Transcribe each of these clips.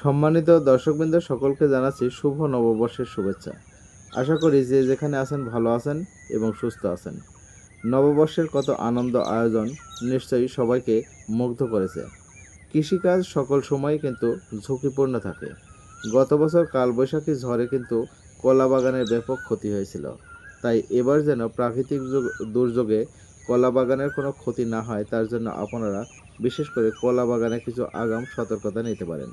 সম্মানিত দর্শকবৃন্দ, সকলকে জানাচ্ছি শুভ নববর্ষের শুভেচ্ছা। আশা করি যে যেখানে আছেন ভালো আছেন এবং সুস্থ আছেন। নববর্ষের কত আনন্দ আয়োজন নিশ্চয়ই সবাইকে মুগ্ধ করেছে। কৃষিকাজ সকল সময় কিন্তু ঝুঁকিপূর্ণ থাকে। গত বছর কালবৈশাখী ঝড়ে কিন্তু কলা বাগানের ব্যাপক ক্ষতি হয়েছিল। তাই এবার যেন প্রাকৃতিক দুর্যোগে কলা বাগানের কোনো ক্ষতি না হয়, তার জন্য আপনারা বিশেষ করে কলা বাগানে কিছু আগাম সতর্কতা নিতে পারেন।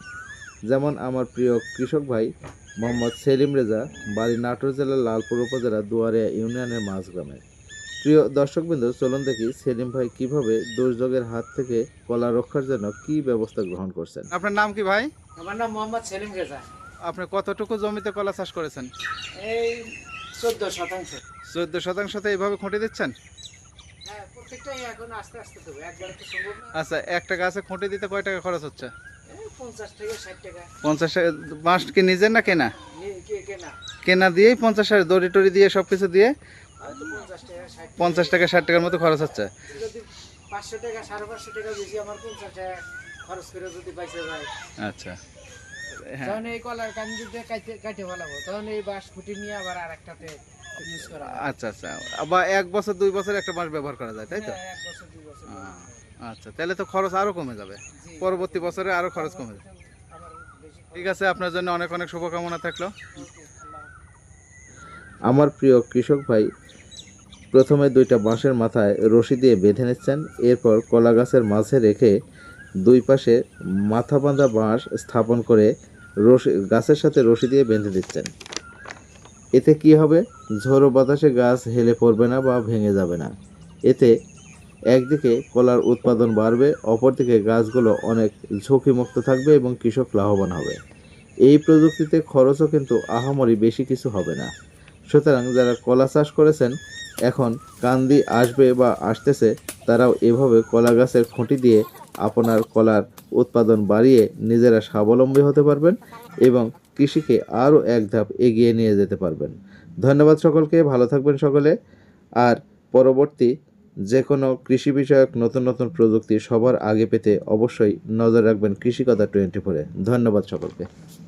যেমন আমার প্রিয় কৃষক ভাই মোহাম্মদ সেলিম রেজা বাড়ি নাটোর জেলার লালপুর উপজেলা দুয়ারিয়া ইউনিয়নের মাঝগ্রামে প্রিয় দর্শকবৃন্দ চলুন দেখি সেলিম ভাই কীভাবে দুর্যোগের হাত থেকে কলা রক্ষার জন্য কি ব্যবস্থা গ্রহণ করছেন? আপনার নাম কি ভাই? আমার নাম মোহাম্মদ সেলিম রেজা। আপনি কতটুকু জমিতে কলা চাষ করেছেন? এই চোদ্দ শতাংশ। চোদ্দ শতাংশতে এইভাবে খুঁটি দিচ্ছেন? হ্যাঁ এখন আস্তে আস্তে দেবো। একবারে তো সম্ভব না। আচ্ছা একটা গাছে খুঁটি দিতে কয় টাকা খরচ হচ্ছে? পঞ্চাশ বাঁশ কি নিজের না কেনা? কেনা? দিয়েই পঞ্চাশ দড়ি টড়ি দিয়ে সব কিছু দিয়ে পঞ্চাশ টাকা ষাট টাকার মতো খরচ হচ্ছে। পাঁচশো টাকা সাড়ে পাঁচশো টাকা বেশি আমার পঞ্চাশ টাকা খরচ করে যদি বাইসে যায় আচ্ছা। হ্যাঁ। তখন এই কলার কান যদি কাটে কাটে ফেলাবো। তখন এই বাঁশ ফুটি নিয়ে আবার আর একটাতে। আচ্ছা আচ্ছা। বা এক বছর দুই বছর একটা মাস ব্যবহার করা যায় তাই তো? হ্যাঁ, এক বছর দুই বছর। আহ, আচ্ছা তাহলে তো খরচ আরও কমে যাবে। পরবর্তী বছরে আরও খরচ কমে যাবে। ঠিক আছে আপনার জন্য অনেক অনেক শুভকামনা থাকল। আমার প্রিয় কৃষক ভাই প্রথমে দুইটা বাঁশের মাথায় রশি দিয়ে বেঁধে নিচ্ছেন এরপর কলা গাছের মাঝে রেখে দুই পাশে মাথা বাঁধা বাঁশ স্থাপন করে রশি গাছের সাথে রশি দিয়ে বেঁধে দিচ্ছেন। এতে কি হবে? ঝোড়ো বাতাসে গাছ হেলে পড়বে না বা ভেঙে যাবে না। এতে একদিকে কলার উৎপাদন বাড়বে, অপরদিকে গাছগুলো অনেক ঝুঁকিমুক্ত থাকবে এবং কৃষক লাভবান হবে। এই প্রযুক্তিতে খরচও কিন্তু আহামরি বেশি কিছু হবে না। সুতরাং যারা কলা চাষ করেছেন, এখন কান্দি আসবে বা আসতেছে, তারাও এভাবে কলা গাছের খুঁটি দিয়ে আপনার কলার উৎপাদন বাড়িয়ে নিজেরা স্বাবলম্বী হতে পারবেন এবং কৃষিকে আরও এক ধাপ এগিয়ে নিয়ে যেতে পারবেন। ধন্যবাদ সকলকে, ভালো থাকবেন সকলে। আর পরবর্তী যে কোনো কৃষি বিষয়ক নতুন নতুন প্রযুক্তি সবার আগে পেতে অবশ্যই নজর রাখবেন কৃষিকতা টোয়েন্টি ফোরে ধন্যবাদ সকলকে।